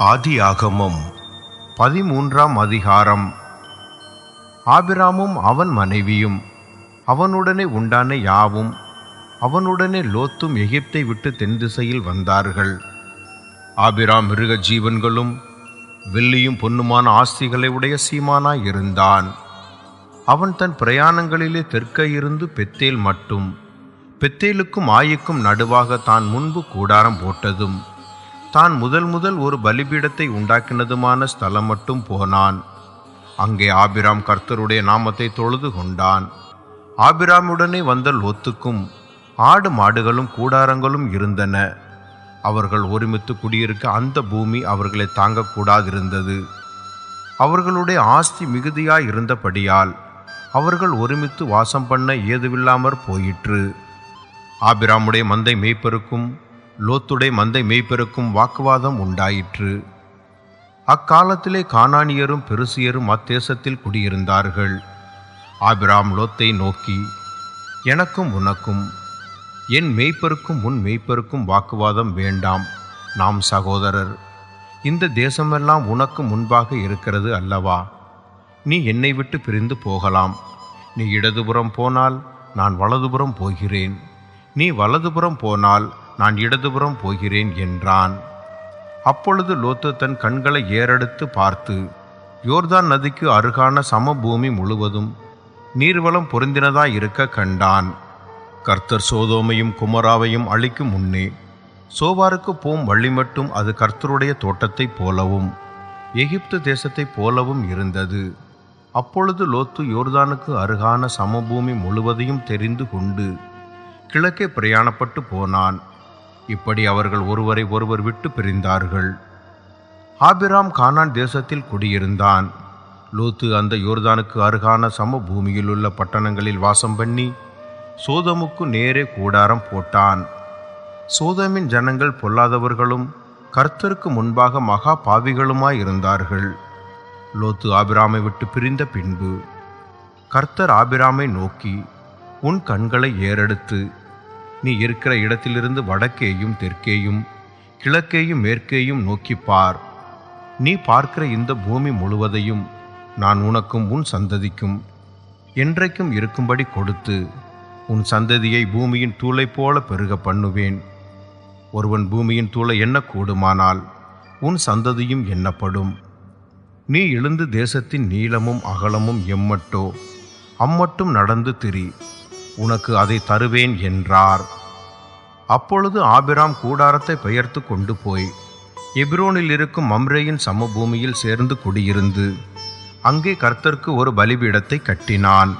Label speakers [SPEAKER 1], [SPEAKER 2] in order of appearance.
[SPEAKER 1] ஆதியாகமம் பதிமூன்றாம் அதிகாரம். ஆபிராமும் அவன் மனைவியும் அவனுடனே உண்டான யாவும் அவனுடனே லோத்தும் எகிப்தை விட்டு தென் திசையில் வந்தார்கள். ஆபிராம் மிருக ஜீவன்களும் வெள்ளியும் பொன்னுமான ஆஸ்திகளை உடைய சீமானாய் இருந்தான். அவன் தன் பிரயாணங்களிலே தெற்கே இருந்து பெத்தேல் மட்டும் பெத்தேலுக்கும் ஆயுக்கும் நடுவாக தான் முன்பு கூடாரம் போட்டதும் தான் முதல் முதல் ஒரு பலிபீடத்தை உண்டாக்கினதுமான ஸ்தலம் மட்டும் போனான். அங்கே ஆபிராம் கர்த்தருடைய நாமத்தை தொழுது கொண்டான். ஆபிராமுடனே வந்த லோத்துக்கும் ஆடு மாடுகளும் கூடாரங்களும் இருந்தன. அவர்கள் ஒருமித்து குடியிருக்க அந்த பூமி அவர்களை தாங்கக்கூடாதிருந்தது அவர்களுடைய ஆஸ்தி மிகுதியாய் இருந்தபடியால் அவர்கள் ஒருமித்து வாசம் பண்ண ஏதுவில்லாமற் போயிற்று. ஆபிராமுடைய மந்தை மேய்ப்பருக்கும் லோத்துடை மந்தை மெய்ப்பெருக்கும் வாக்குவாதம் உண்டாயிற்று. அக்காலத்திலே கானானியரும் பெருசியரும் அத்தேசத்தில் குடியிருந்தார்கள். ஆபிராம் லோத்தை நோக்கி எனக்கும் உனக்கும் என் மெய்ப்பெருக்கும் உன் மெய்ப்பெருக்கும் வாக்குவாதம் வேண்டாம் நாம் சகோதரர். இந்த தேசமெல்லாம் உனக்கு முன்பாக இருக்கிறது அல்லவா? நீ என்னை விட்டு பிரிந்து போகலாம். நீ இடதுபுறம் போனால் நான் வலதுபுறம் போகிறேன். நீ வலதுபுறம் போனால் நான் இடதுபுறம் போகிறேன் என்றான். அப்பொழுது லோத்து தன் கண்களை ஏறெடுத்து பார்த்து யோர்தான் நதிக்கு அருகான சமபூமி முழுவதும் நீர்வளம் பொருந்தினதாய் இருக்க கண்டான். கர்த்தர் சோதோமையும் குமராவையும் அழிக்கும் முன்னே சோவாருக்கு போம் வழி மட்டும் அது கர்த்தருடைய தோட்டத்தைப் போலவும் எகிப்து தேசத்தைப் போலவும் இருந்தது. அப்பொழுது லோத்து யோர்தானுக்கு அருகான சமபூமி முழுவதையும் தெரிந்து கொண்டு கிழக்கே பிரயாணப்பட்டு போனான். இப்படி அவர்கள் ஒருவரை ஒருவர் விட்டு பிரிந்தார்கள். ஆபிராம் கானான் தேசத்தில் குடியிருந்தான். லோத்து அந்த யோர்தானுக்கு அருகான சமபூமியில் உள்ள பட்டணங்களில் வாசம் பண்ணி சோதமுக்கு நேரே கூடாரம் போட்டான். சோதமின் ஜனங்கள் பொல்லாதவர்களும் கர்த்தருக்கு முன்பாக மகா பாவிகளுமாய் இருந்தார்கள். லோத்து ஆபிராமை விட்டு பிரிந்த பின்பு கர்த்தர் ஆபிராமை நோக்கி உன் கண்களை ஏறெடுத்து நீ இருக்கிற இடத்திலிருந்து வடக்கேயும் தெற்கேயும் கிழக்கேயும் மேற்கேயும் நோக்கி பார். நீ பார்க்கிற இந்த பூமி முழுவதையும் நான் உனக்கும் உன் சந்ததிக்கும் என்றைக்கும் இருக்கும்படி கொடுத்து உன் சந்ததியை பூமியின் தூளைப் போல பெருக பண்ணுவேன். ஒருவன் பூமியின் தூளை என்ன கூடுமானால் உன் சந்ததியும் எண்ணப்படும். நீ எழுந்து தேசத்தின் நீளமும் அகலமும் எம்மட்டோ அம்மட்டும் நடந்து திரி. உனக்கு அதை தருவேன் என்றார். அப்பொழுது ஆபிராம் கூடாரத்தை பெயர்த்து கொண்டு போய் எபிரோனில் இருக்கும் மம்ரேயின் சமபூமியில் சேர்ந்து குடியிருந்து அங்கே கர்த்தருக்கு ஒரு பலிபீடத்தை கட்டினான்.